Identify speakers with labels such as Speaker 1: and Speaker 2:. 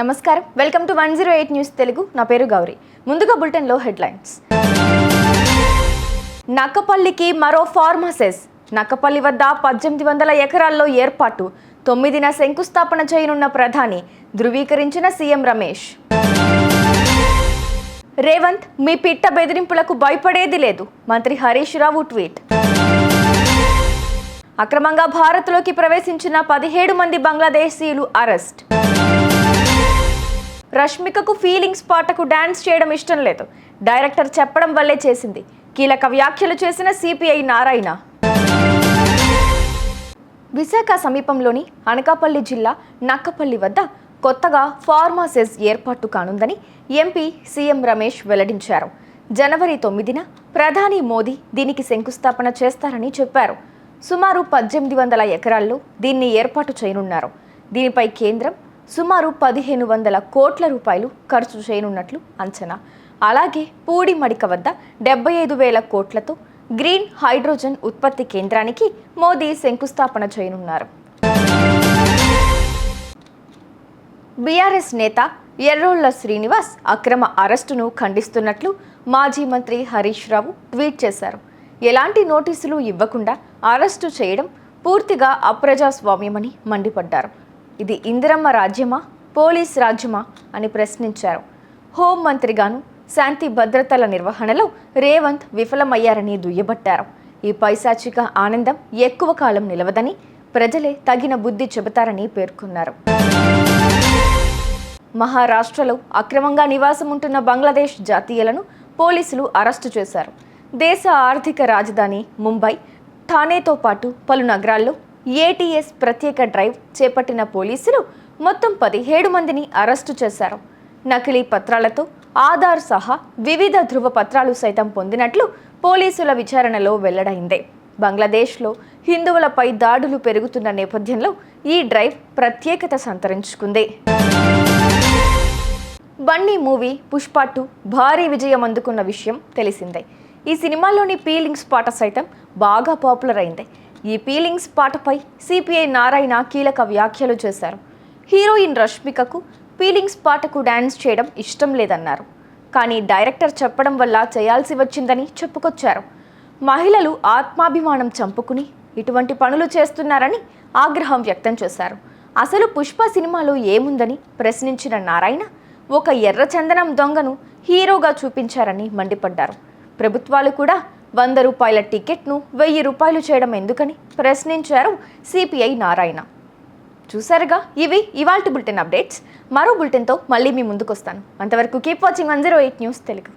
Speaker 1: నమస్కారం. Welcome to one zero eight news Telugu. నా పేరు గౌరీ. ముందుగా బులెటిన్లో హెడ్లైన్స్. నక్కపల్లికి మరో ఫార్మసెస్. నక్కపల్లి వద్ద పద్దెనిమిది వందల ఎకరాల్లో ఏర్పాటు. తొమ్మిదిన శంకుస్థాపన చేయనున్న ప్రధాని ధృవీకరించిన సీఎం రమేష్. రేవంత్ మీ పిట్ట బెదిరింపులకు భయపడేది లేదు మంత్రి హరీష్ రావు ట్వీట్. అక్రమంగా భారత్లోకి ప్రవేశించిన పదిహేడు మంది బంగ్లాదేశీయులు అరెస్ట్. రష్మికకు ఫీలింగ్స్ పాటకు డాన్స్ చేయడం ఇష్టం లేదు. డైరెక్టర్ చెప్పడం వల్లే చేసింది. కీలక వ్యాఖ్యలు చేసిన సిపిఐ నారాయణ. విశాఖ సమీపంలోని అనకాపల్లి జిల్లా నక్కపల్లి వద్ద కొత్తగా ఫార్మాసెస్ ఏర్పాటు కానుందని ఎంపీ సీఎం రమేష్ వెల్లడించారు. జనవరి తొమ్మిదిన ప్రధాని మోదీ దీనికి శంకుస్థాపన చేస్తారని చెప్పారు. సుమారు పద్దెనిమిది వందల ఎకరాల్లో దీన్ని ఏర్పాటు చేయనున్నారు. దీనిపై కేంద్రం సుమారు పదిహేను వందల కోట్ల రూపాయలు ఖర్చు చేయనున్నట్లు అంచనా. అలాగే పూడి మడిక వద్ద డెబ్బై ఐదు వేల కోట్లతో గ్రీన్ హైడ్రోజన్ ఉత్పత్తి కేంద్రానికి మోదీ శంకుస్థాపన చేయనున్నారు. బీఆర్ఎస్ నేత ఎర్రోళ్ళ శ్రీనివాస్ అక్రమ అరెస్టును ఖండిస్తున్నట్లు మాజీ మంత్రి హరీష్ రావు ట్వీట్ చేశారు. ఎలాంటి నోటీసులు ఇవ్వకుండా అరెస్టు చేయడం పూర్తిగా అప్రజాస్వామ్యమని మండిపడ్డారు. ఇది ఇందిరమ్మ రాజ్యమా పోలీస్ రాజ్యమా అని ప్రశ్నించారు. హోం మంత్రిగాను శాంతి భద్రతల నిర్వహణలో రేవంత్ విఫలమయ్యారని దుయ్యబట్టారు. ఈ పైశాచిక ఆనందం ఎక్కువ కాలం నిలవదని ప్రజలే తగిన బుద్ధి చెబుతారని పేర్కొన్నారు. మహారాష్ట్రలో అక్రమంగా నివాసం ఉంటున్న బంగ్లాదేశ్ జాతీయులను పోలీసులు అరెస్టు చేశారు. దేశ ఆర్థిక రాజధాని ముంబై ఠానేతో పాటు పలు నగరాల్లో ఏటీఎస్ ప్రత్యేక డ్రైవ్ చేపట్టిన పోలీసులు మొత్తం పదిహేడు మందిని అరెస్టు చేశారు. నకిలీ పత్రాలతో ఆధార్ సహా వివిధ ధృవపత్రాలు సైతం పొందినట్లు పోలీసుల విచారణలో వెల్లడైంది. బంగ్లాదేశ్లో హిందువులపై దాడులు పెరుగుతున్న నేపథ్యంలో ఈ డ్రైవ్ ప్రత్యేకత సంతరించుకుంది. బన్నీ మూవీ పుష్ప టూ భారీ విజయం అందుకున్న విషయం తెలిసిందే. ఈ సినిమాలోని పీలింగ్స్ పాట సైతం బాగా పాపులర్ అయింది. ఈ పీలింగ్స్ పాటపై సిపిఐ నారాయణ కీలక వ్యాఖ్యలు చేశారు. హీరోయిన్ రష్మికకు పీలింగ్స్ పాటకు డ్యాన్స్ చేయడం ఇష్టం లేదన్నారు. కానీ డైరెక్టర్ చెప్పడం వల్ల చేయాల్సి వచ్చిందని చెప్పుకొచ్చారు. మహిళలు ఆత్మాభిమానం చంపుకుని ఇటువంటి పనులు చేస్తున్నారని ఆగ్రహం వ్యక్తం చేశారు. అసలు పుష్ప సినిమాలో ఏముందని ప్రశ్నించిన నారాయణ ఒక ఎర్ర చందనం దొంగను హీరోగా చూపించారని మండిపడ్డారు. ప్రభుత్వాలు కూడా వంద రూపాయల టికెట్ను వెయ్యి రూపాయలు చేయడం ఎందుకని ప్రశ్నించారు సిపిఐ నారాయణ. చూసారుగా ఇవి ఇవాల్టి బులెటిన్ అప్డేట్స్. మరో బులెటిన్తో మళ్ళీ మీ ముందుకు వస్తాను అంతవరకు keep watching one zero eight news Telugu